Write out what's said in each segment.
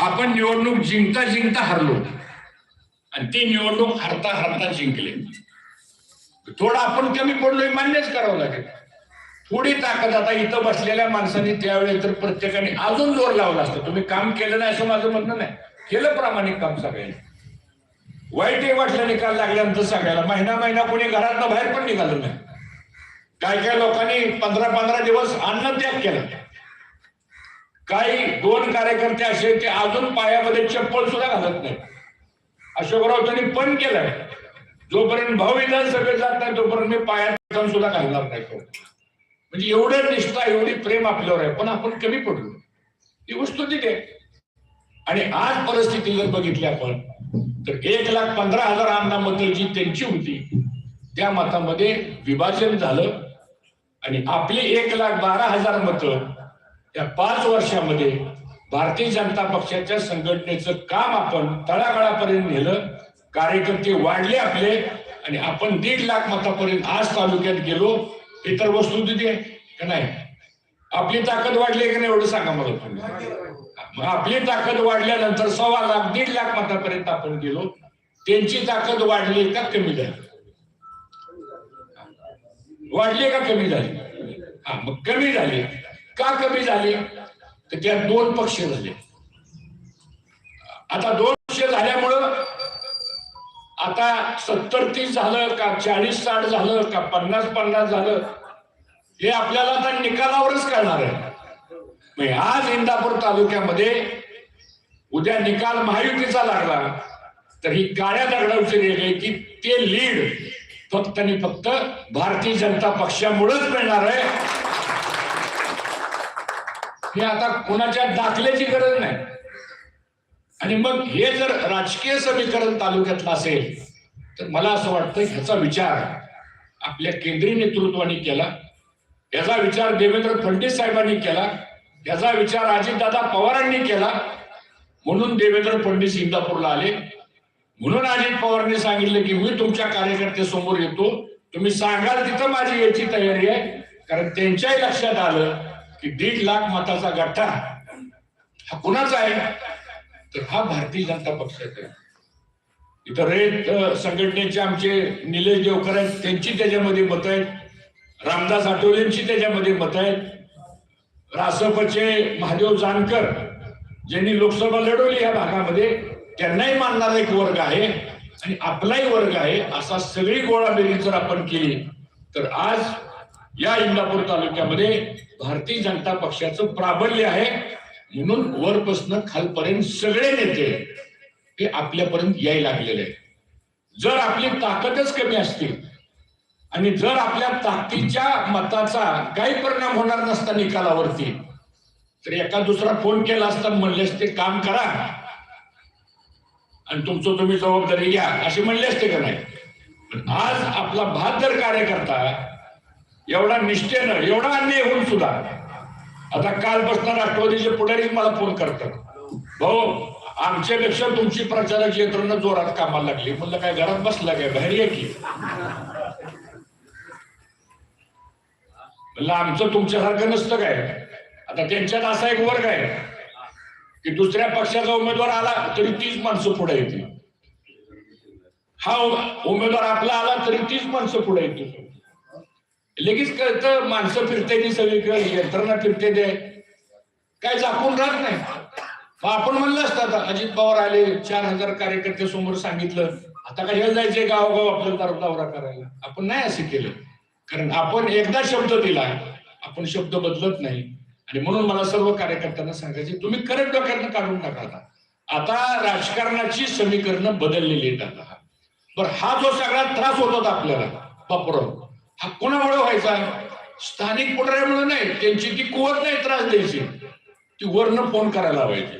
आपण निवडणूक जिंकता जिंकता हरलो. आणि ती निवडणूक हरता हरता जिंकले. थोडं आपण कमी पडलोय मान्यच करावं लागेल. थोडी ताकद आता इथं बसलेल्या माणसांनी त्यावेळेस तर प्रत्येकाने अजून जोर लावला असतं. तुम्ही काम केलं नाही असं माझं म्हणणं नाही. केलं प्रामाणिक काम सगळ्यांनी. वाईटही वाटलं निकाल लागल्यानंतर सगळ्याला. महिना महिना कोणी घरातनं बाहेर पण निघालं नाही. काय काय लोकांनी पंधरा पंधरा दिवस अन्न त्याग केला. काही दोन कार्यकर्ते असे ते अजून पायामध्ये चप्पल सुद्धा घालत नाही अशोकराव त्यांनी पण केलंय. जोपर्यंत भाऊ विधानसभेत जात नाही तोपर्यंत मी पायात सुद्धा घालणार नाही. म्हणजे एवढं निष्ठा एवढी प्रेम आपल्यावर आहे. पण आपण कमी पडलो. ती वस्तू तिथे आणि आज परिस्थिती जर बघितली आपण तर एक लाख पंधरा हजार आमदार मतं जी त्यांची होती. त्या मतामध्ये विभाजन झालं. आणि आपली एक लाख बारा हजार मतं या पाच वर्षामध्ये भारतीय जनता पक्षाच्या संघटनेचं काम आपण तळागाळापर्यंत नेलं कार्यकर्ते वाढले आपले आणि आपण दीड लाख मतापर्यंत आज तालुक्यात गेलो. हे तर वस्तुस्थिती का नाही? आपली ताकद वाढली का नाही एवढं सांगा मला मग आपली ताकद वाढल्यानंतर सव्वा लाख दीड लाख मतापर्यंत आपण गेलो. त्यांची ताकद वाढली का कमी झाली? वाढली का कमी झाली? हा मग कमी झाली. का कमी झाली तर त्यात दोन पक्ष झाले. आता दोन पक्ष झाल्यामुळं आता सत्तर तीस झालं का चाळीस साठ झालं का पन्नास पन्नास झालं हे आपल्याला आता निकालावरच कळणार आहे. आज इंदापूर तालुक्यामध्ये उद्या निकाल महायुतीचा लागला तर ही काळ्या दगडावची रेग आहे की ते लीड फक्त आणि फक्त भारतीय जनता पक्षामुळेच मिळणार आहे. हे आता कोणाच्या दाखल्याची गरज नाही. आणि मग हे जर राजकीय समीकरण तालुक्यातलं असेल तर मला असं वाटतं ह्याचा विचार आपल्या केंद्रीय नेतृत्वाने केला. याचा विचार देवेंद्र फडणवीस साहेबांनी केला. याचा विचार अजितदादा पवारांनी केला. म्हणून देवेंद्र फडणवीस इंदापूरला आले. म्हणून अजित पवारांनी सांगितलं की मी तुमच्या कार्यकर्त्यासमोर येतो. तुम्ही सांगाल तिथं माझी याची तयारी आहे. कारण त्यांच्याही लक्षात आलं की दीड लाख मताचा गठ्ठा हा कुणाचा आहे? तर हा भारतीय जनता पक्षाचा आहे. इथं रेत संघटनेचे आमचे निलेश देवकर आहेत त्यांची त्याच्यामध्ये मत आहेत. रामदास आठवलेंची त्याच्यामध्ये मत आहेत. रासपचे महादेव जानकर ज्यांनी लोकसभा लढवली या भागामध्ये त्यांनाही मानणारा एक वर्ग आहे आणि आपलाही वर्ग आहे असा सगळी गोळाबेरी जर आपण केली तर आज या इंदापूर तालुक्यामध्ये भारतीय जनता पक्षाचं प्राबल्य आहे. म्हणून वरपासून खालपर्यंत सगळे नेते हे आपल्यापर्यंत यायला लागलेले आहेत. जर आपली ताकदच कमी असती आणि जर आपल्या ताकदीच्या मताचा काही परिणाम होणार नसता निकालावरती तर एका दुसरा फोन केला असता म्हणले असते काम करा. आणि तुमचं तुम्ही जबाबदारी घ्या असे म्हणले असते का नाही? पण आज आपला बहादर कार्यकर्ता एवढा निष्ठेनं एवढा अन्याय होऊन सुद्धा. आता काल बसणार राष्ट्रवादीचे पुढारी मला फोन करतात. भाऊ आमच्यापेक्षा तुमची प्रचाराची यंत्रणा जोरात कामाला लागली. म्हणलं काय घरात बसला काय? बाहेर ये की. म्हणलं आमचं तुमच्यासारखं नसतं काय? आता त्यांच्यात असा एक वर्ग आहे की दुसऱ्या पक्षाचा उमेदवार आला तरी तीच माणसं पुढे येतील. हा उमेदवार आपला आला तरी तीच माणसं पुढे येतील. लगेच कळतं माणसं फिरते सगळीकडे यंत्रणा फिरते ते. काय झाकून राहत नाही. मग आपण म्हणलं असतं आता अजित पवार आले चार हजार कार्यकर्ते समोर सांगितलं. आता कशाला जायचंय गावोगाव आपल्याला दारू दौरा करायला? आपण नाही असं केलं. कारण आपण एकदा शब्द दिला आपण शब्द बदलत नाही. आणि म्हणून मला सर्व कार्यकर्त्यांना सांगायचे तुम्ही करंट डोक्यातनं काढून टाका आता. आता राजकारणाची समीकरणं बदललेली आहेत आता. बरं हा जो सगळा त्रास होत होता आपल्याला बापुराव हा कोणामुळे व्हायचा? स्थानिक पुढाऱ्यामुळे नाही. त्यांची ती कुवत नाही त्रास द्यायची. ती वरनं फोन करायला पाहिजे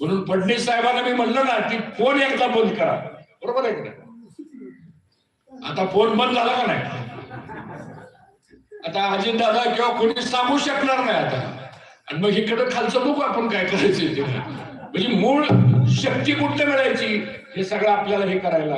म्हणून फडणवीस साहेबांना मी म्हणलं ना की फोन एकदा बंद करा. बरोबर आहे का आता फोन बंद झाला का नाही? आता अजित दादा किंवा कोणी सांगू शकणार नाही आता. आणि मग इकडं खालचं बघू आपण काय करायचं ते. म्हणजे मूळ शक्ती कुठं मिळायची? हे सगळं आपल्याला हे करायला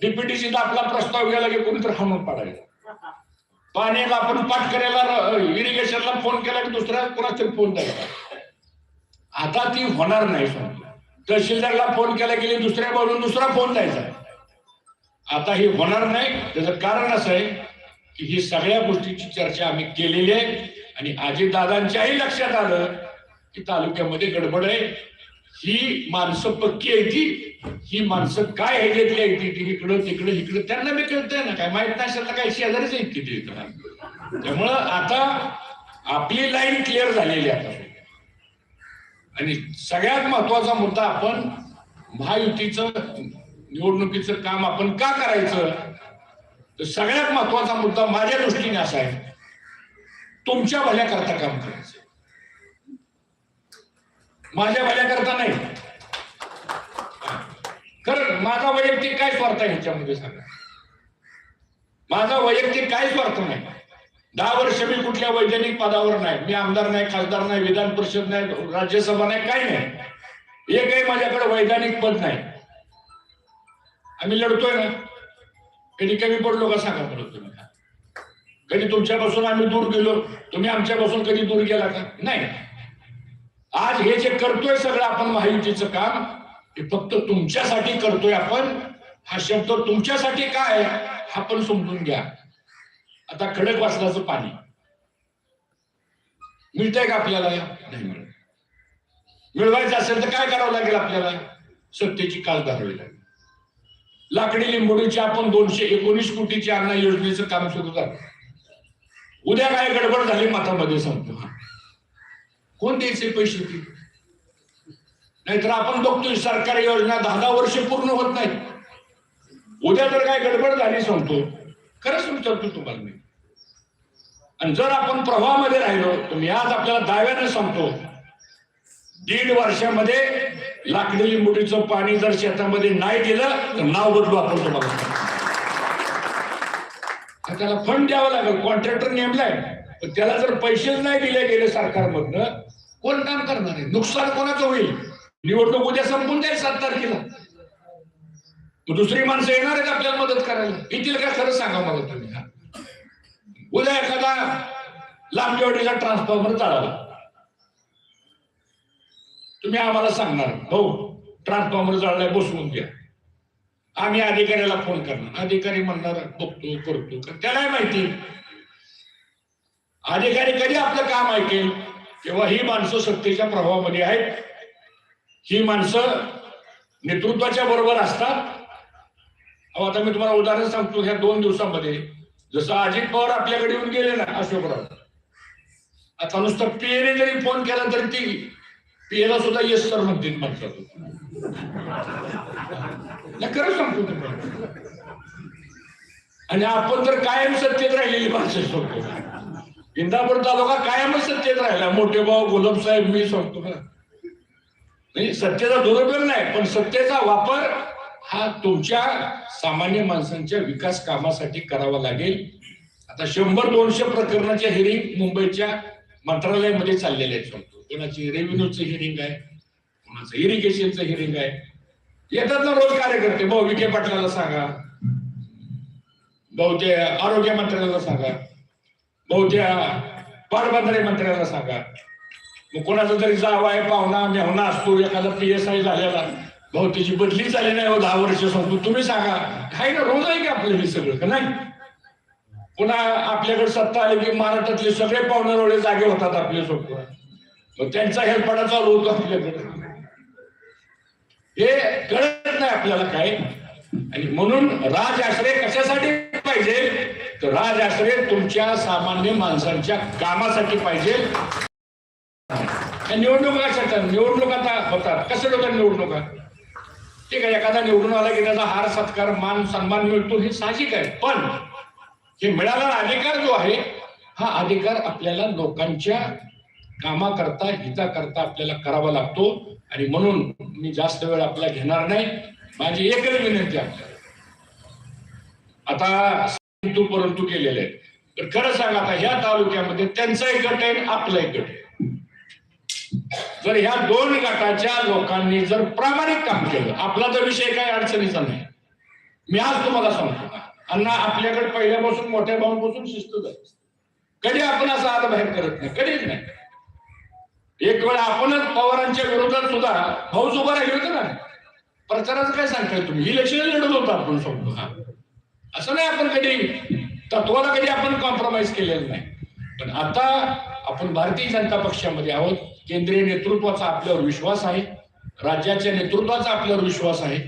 डीपीटीसीचा आपला प्रस्ताव गेला की कोणीतरी हाणून पाडायला पाण्याला आपण पाठ करायला इरिगेशनला फोन केला की दुसऱ्या कोणाच फोन द्यायचा? आता ती होणार नाही समजा. तहसीलदारला फोन केला गेली दुसऱ्या बाजून दुसरा फोन द्यायचा. आता हे होणार नाही. त्याचं कारण असं आहे की ही सगळ्या गोष्टीची चर्चा आम्ही केलेली आहे आणि अजितदादांच्याही लक्षात आलं की तालुक्यामध्ये गडबड आहे. ही माणसं पक्की आहे ती ही माणसं काय ह्याच्यातली आहे ती ती इकडं तिकडं इकडं. त्यांना बी कळतंय ना. काय माहीत नाही असेल काही शेजारीच आहेत तिथे इकडं त्यामुळं आता आपली लाईन क्लिअर झालेली आहे आता. आणि सगळ्यात महत्त्वाचा मुद्दा आपण महायुतीचं निवडणुकीचं काम आपण का करायचं? तर सगळ्यात महत्त्वाचा मुद्दा माझ्या दृष्टीने असा आहे. तुमच्या भल्याकरता काम करायचं. माझ्या भल्याकरता नाही. खरं माझा वैयक्तिक काय स्वार्थ आहे ह्याच्यामध्ये सांगा. माझा वैयक्तिक काय स्वार्थ नाही. दहा वर्ष मी कुठल्या वैज्ञानिक पदावर नाही. मी आमदार नाही खासदार नाही विधान परिषद नाही राज्यसभा नाही काही नाही. एकही माझ्याकडे वैज्ञानिक पद नाही. आम्ही लढतोय ना. कधी कमी पडलो का सांगा मला तुम्ही. कधी तुमच्यापासून आम्ही दूर गेलो तुम्ही आमच्यापासून कधी दूर गेला का? नाही. आज हे जे करतोय सगळं आपण महायुतीचं काम हे फक्त तुमच्यासाठी करतोय आपण. हा शब्द तुमच्यासाठी काय हा पण समजून घ्या. आता खडक वाचल्याचं पाणी. मिळतंय का आपल्याला? नाही मिळत. मिळवायचं असेल तर काय करावं लागेल आपल्याला? सत्तेची काल धरावी लागेल. लाकडी लिंबोडीची आपण दोनशे एकोणीस कोटीची अन्न योजनेचं काम सुरू झालं. उद्या काय गडबड झाली माथामध्ये सांगतो. हा कोण द्यायचे पैसे ते? नाहीतर आपण बघतोय सरकारी योजना दहा दहा वर्ष पूर्ण होत नाही उद्या तर काय गडबड झाली सांगतो. खरंच विचारतो तुम्हाला मी. आणि जर आपण प्रवाहामध्ये राहिलो तर मी आज आपल्याला दाव्याने सांगतो. दीड वर्षामध्ये लाकडी लिंबुडीचं पाणी जर शेतामध्ये नाही दिलं तर नाव बदलू आपण तुम्हाला. त्याला फंड द्यावा लागेल. कॉन्ट्रॅक्टर नेमलाय. पण त्याला जर पैसेच नाही दिले गेले सरकारमधनं कोण काम करणार आहे? नुकसान कोणाचं होईल? निवडणूक उद्या संपून जाईल सात तारखेला. दुसरी माणसं येणार आहेत आपल्याला मदत करायला. येतील का? खरं सांगा मला तुम्ही हा. उद्या एखादा लांबजेवाडीचा ट्रान्सफॉर्मर चालवला. तुम्ही आम्हाला सांगणार हो ट्रान्सफॉर्मर जाळलाय बसवून द्या. आम्ही अधिकाऱ्याला फोन करणार. अधिकारी म्हणणार बघतो करतो. त्यालाही माहिती अधिकारी कधी आपलं काम ऐकेल? तेव्हा ही माणसं सत्तेच्या प्रभावामध्ये आहेत. ही माणसं नेतृत्वाच्या बरोबर असतात. अहो आता मी तुम्हाला उदाहरण सांगतो ह्या दोन दिवसामध्ये. जसं अजित पवार आपल्याकडे येऊन गेले ना अशोकराव आता नुसतं पीएने जरी फोन केला तरी ती पीएला सुद्धा येस सर म्हणतील म्हणतात. नाही खरं सांगतो तुम्हाला. आणि आपण तर कायम सत्तेत राहिलेली माणसं सांगतो इंदापूर तालुका कायमच सत्तेत राहिला. मोठे भाऊ गुलाब साहेब मी सांगतो. ना नाही सत्तेचा दुरुपयोग नाही पण सत्तेचा वापर हा तुमच्या सामान्य माणसांच्या विकास कामासाठी करावा लागेल. आता शंभर दोनशे प्रकरणाच्या हिरिंग मुंबईच्या मंत्रालयामध्ये चाललेले आहेत. सांगतो. कोणाची रेव्हेन्यूचं हिरिंग आहे कोणाचं इरिगेशनचं हिरिंग आहे. येतात ना रोज कार्यकर्ते. भाऊ विखे पाटलाला सांगा. भाऊ ते आरोग्य मंत्र्याला सांगा. भाऊ पाटबंधारे मंत्र्याला सांगा. मग कोणाचा तरी जावा आहे पाहुणा मेहना असतो एखादा पी एस आय झालेला. भाऊ त्याची बदली झाली नाही हो दहा वर्ष सांगतो तुम्ही सांगा काही ना रोज आहे का आपलं हे सगळं का नाही? पुन्हा आपल्याकडे सत्ता आली की महाराष्ट्रातले सगळे पाहुणारोळे जागे होतात आपले सोबत. मग त्यांचा हेरपडा चालू होतो आपल्याकडे. हे कळत नाही आपल्याला काय. आणि म्हणून राज आश्रय कशासाठी पाहिजे तर राज आश्रय तुमच्या सामान्य माणसांच्या कामासाठी पाहिजे. या निवडणुका कशाच्या निवडणूक आता होतात. कसे होतात निवडणुका ठीक आहे एखादा निवडून आला की त्याचा हार सत्कार मान सन्मान मिळतो हे साहजिक आहे. पण हे मिळालेला अधिकार जो आहे हा अधिकार आपल्याला लोकांच्या कामाकरता हिताकरता आपल्याला करावा लागतो. आणि म्हणून मी जास्त वेळ आपला घेणार नाही. माझी एकच विनंती आपल्याला. आता तू परंतु केलेले आहेत. तर खरं सांगा आता ह्या तालुक्यामध्ये त्यांचा एक गट आहे आपला एक गट आहे. जर ह्या दोन गटाच्या लोकांनी जर प्रामाणिक काम केलं आपला तर विषय काही अडचणीचा नाही. मी आज तुम्हाला सांगतो. अण्णा आपल्याकडे पहिल्यापासून मोठ्या भावापासून शिस्त झाली. कधी आपण असं आत बाहेर करत नाही कधीच नाही. एक वेळ आपणच पवारांच्या विरोधात सुद्धा भाऊच उभा राहिलो होतो ना. प्रचाराचं काय सांगताय तुम्ही? इलेक्शन लढत होता आपण सांगतो हा असं नाही आपण कधी तत्वाला कधी आपण कॉम्प्रोमाइज केलेलं नाही. पण आता आपण भारतीय जनता पक्षामध्ये आहोत. केंद्रीय नेतृत्वाचा आपल्यावर विश्वास आहे. राज्याच्या नेतृत्वाचा आपल्यावर विश्वास आहे.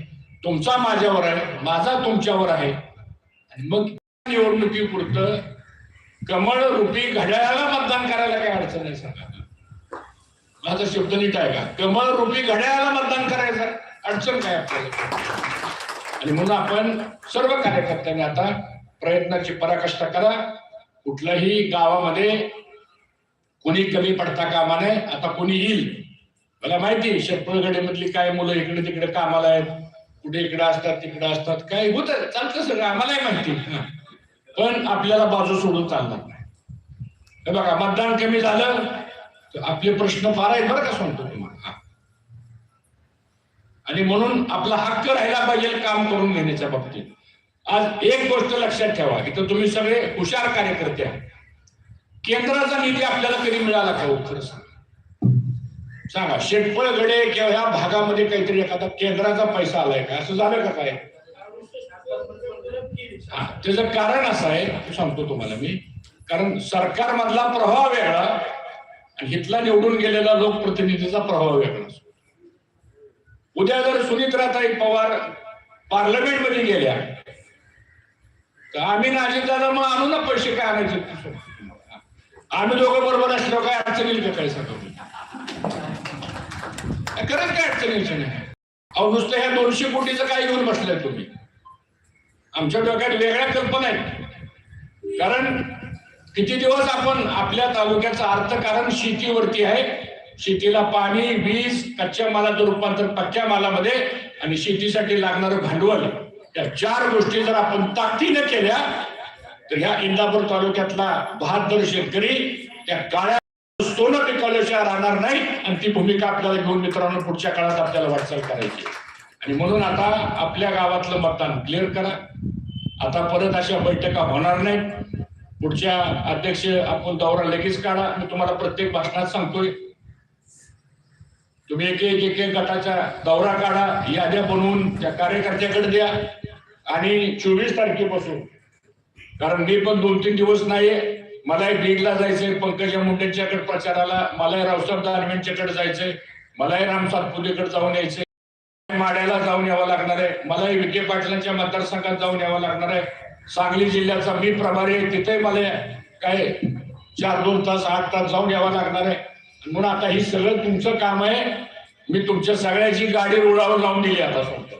तुमचा माझ्यावर आहे. माझा तुमच्यावर आहे. आणि मग निवडणुकीपुरतं कमळ रूपी घड्याळाला मतदान करायला काय अडचण आहे सांगा माझा शब्द नीट आहे का कमळ रुपी घड्याळाला मतदान करायचं अडचण काय आपल्याला? आणि म्हणून आपण सर्व कार्यकर्त्यांनी आता प्रयत्नाची पराकाष्ठा करा. कुठल्याही गावामध्ये कोणी कमी पडता कामा नये. आता कोणी येईल. मला माहिती शेतपळगडे मधली काय मुलं इकडे तिकडे कामाला आहेत कुठे इकडे असतात तिकडे असतात काय होत चालतं सगळं आम्हालाही माहिती पण आपल्याला बाजू सोडून चालणार नाही. बघा मतदान कमी झालं तर आपले प्रश्न फार आहेत बरं का सांगतो. आणि म्हणून आपला हक्क राहिला पाहिजे काम करून घेण्याच्या बाबतीत. आज एक गोष्ट लक्षात ठेवा इथं तुम्ही सगळे हुशार कार्यकर्ते केंद्राचा निधी आपल्याला कधी मिळाला का हो? खरं सांगा. सांगा शेटफळगडे किंवा ह्या भागामध्ये काहीतरी एखादा केंद्राचा पैसा आलाय का? असं झालं का काय? हा, त्याचं कारण असं आहे सांगतो तुम्हाला मी कारण सरकारमधला प्रभाव वेगळा आणि इथला निवडून गेलेला लोकप्रतिनिधीचा प्रभाव वेगळा असतो. उद्या जर सुनित्राताई पवार पार्लमेंटमध्ये गेल्या तर आम्ही ना अजितदादा मग आणू ना पैसे काय आणायचे आम्ही दोघं बरोबर असल्यावर काय अडचण येईल का काय सांगतो खरंच काय अडचण नाही? अहो नुसतं ह्या दोनशे कोटीचं काय घेऊन बसलाय तुम्ही? आमच्या डोक्यात वेगळ्या कल्पना आहेत. कारण किती दिवस आपण आपल्या तालुक्याचं अर्थकारण शेतीवरती आहे शेतीला पाणी वीज कच्च्या मालाचं रूपांतर पक्क्या मालामध्ये आणि शेतीसाठी लागणारं भांडवल या चार गोष्टी जर आपण ताकदीने केल्या तर ह्या इंदापूर तालुक्यातला बहात्तर शेतकरी त्या काळ्या सोनं पिकवल्याशिवाय राहणार नाही आणि ती भूमिका आपल्याला घेऊन मित्रांनो पुढच्या काळात आपल्याला वाटचाल करायची आणि म्हणून आता आपल्या गावातलं मतदान क्लिअर करा. आता परत अशा बैठका होणार नाहीत. पुढच्या अध्यक्ष आपण दौरा लगेच काढा. मी तुम्हाला प्रत्येक भाषणात सांगतोय. तुम्ही एक एक एक एक गटाचा दौरा काढा याद्या बनवून त्या कार्यकर्त्याकडे द्या. आणि चोवीस तारखेपासून कारण मी पण दोन तीन दिवस नाहीये मलाही बीडला जायचंय पंकजा मुंडेंच्याकडे प्रचाराला मलाही रावसाहेब दानवेंच्याकडे जायचंय मलाही राम सातपुतेकडे जाऊन यायचंय. माड्याला जाऊन यावं लागणार आहे मलाही विखे पाटलांच्या मतदारसंघात जाऊन यावं लागणार आहे. सांगली जिल्ह्याचा मी प्रभारी आहे तिथे मला काय चार दोन तास आठ तास जाऊन यावं लागणार आहे. म्हणून आता हे सगळं तुमचं काम आहे. मी तुमच्या सगळ्याची गाडी रुळावर लावून दिली आता सांगतो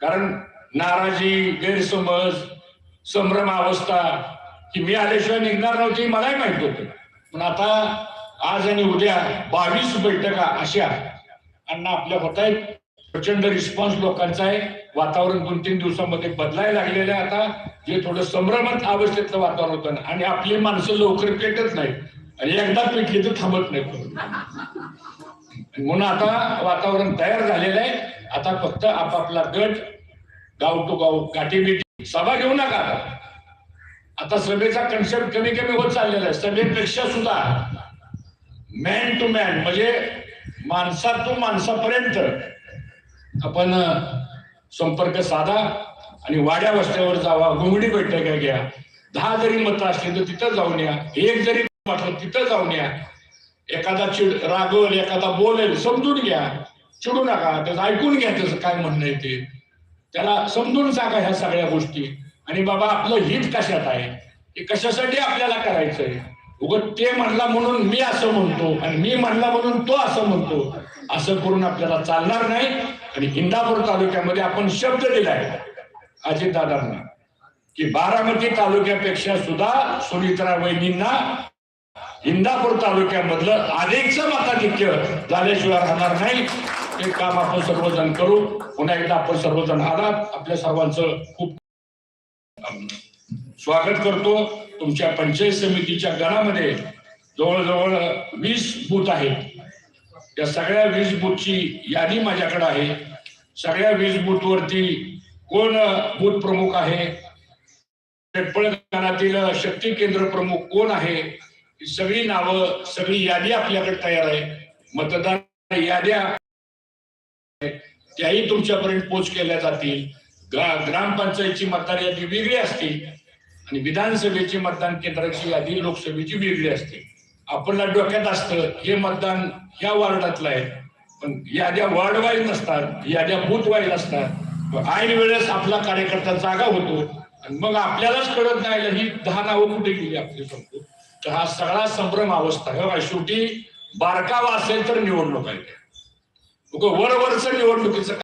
कारण नाराजी गैरसमज संभ्रम अवस्था की मी आल्याशिवाय निघणार नव्हती मलाही माहीत होत. पण आता आज आणि उद्या बावीस बैठका अशा अण्णा आपल्या होत आहेत प्रचंड रिस्पॉन्स लोकांचा आहे. वातावरण दोन तीन दिवसामध्ये बदलायला लागलेलं आहे आता. जे थोडं संभ्रमात अवस्थेतलं वातावरण होतं आणि आपली माणसं लवकर पेटत नाहीत. आणि एकदा पेटली तर थांबत नाही म्हणून आता वातावरण तयार झालेलं आहे. आता फक्त आपापला गट गाव टू गाव गाठी बिटी सभा घेऊ नका. आता आता सभेचा कन्सेप्ट कमी कमी होत चाललेला आहे. सभेपेक्षा सुद्धा मॅन टू मॅन म्हणजे माणसातून माणसापर्यंत आपण संपर्क साधा आणि वाड्या वस्त्यावर जावा घुंगडी बैठका घ्या. दहा जरी मतं असली तर तिथं जाऊन या. एक जरी म्हटलं तिथं जाऊन या. एखादा चिड रागवल एखादा बोलेल समजून घ्या. चिडू नका त्याचं ऐकून घ्या त्याचं काय म्हणणं आहे ते. त्याला समजून सांगा ह्या सगळ्या गोष्टी. आणि बाबा आपलं हित कशात आहे? हे कशासाठी आपल्याला करायचंय? उगत ते म्हणला म्हणून मी असं म्हणतो आणि मी म्हणला म्हणून तो असं म्हणतो. असं करून आपल्याला चालणार नाही. आणि इंदापूर तालुक्यामध्ये आपण शब्द दिलाय अजितदादांना की बारामती तालुक्यापेक्षा सुद्धा सुनित्रा वहिनींना इंदापूर तालुक्यामधलं अधिकचं मताधिक्य झाल्याशिवाय राहणार नाही. ते काम आपण सर्वजण करू. पुन्हा एकदा आपण सर्वजण आलात. आपल्या सर्वांचं खूप स्वागत करतो. तुमच्या पंचायत समितीच्या गणामध्ये जवळजवळ वीस बूथ आहेत. त्या सगळ्या वीस बूथची यादी माझ्याकडे आहे. सगळ्या वीस बूथवरती कोण बूथ प्रमुख आहे? पेटपळ शक्ती केंद्र प्रमुख कोण आहे? सगळी नावं सगळी यादी आपल्याकडे तयार आहे. मतदार याद्या त्याही तुमच्यापर्यंत पोच केल्या जातील. ग्रा- ग्रामपंचायतची मतदार यादी वेगळी असते आणि विधानसभेची मतदान केंद्राची यादी लोकसभेची वेगळी असते. आपल्याला डोक्यात असतं हे मतदान ह्या वार्डातलं आहे. पण याद्या वार्ड वाईज नसतात याद्या बूथ वाईज असतात ऐन वेळेस आपला कार्यकर्ता जागा होतो. आणि मग आपल्यालाच कळत नाही ही दहा नावं कुठे गेली आपली सांगतो तर हा सगळा संभ्रम अवस्था आहे. हो बघा, शेवटी बारकावा असेल तर निवडणूक आहे. वर वरवरचं निवडणुकीचं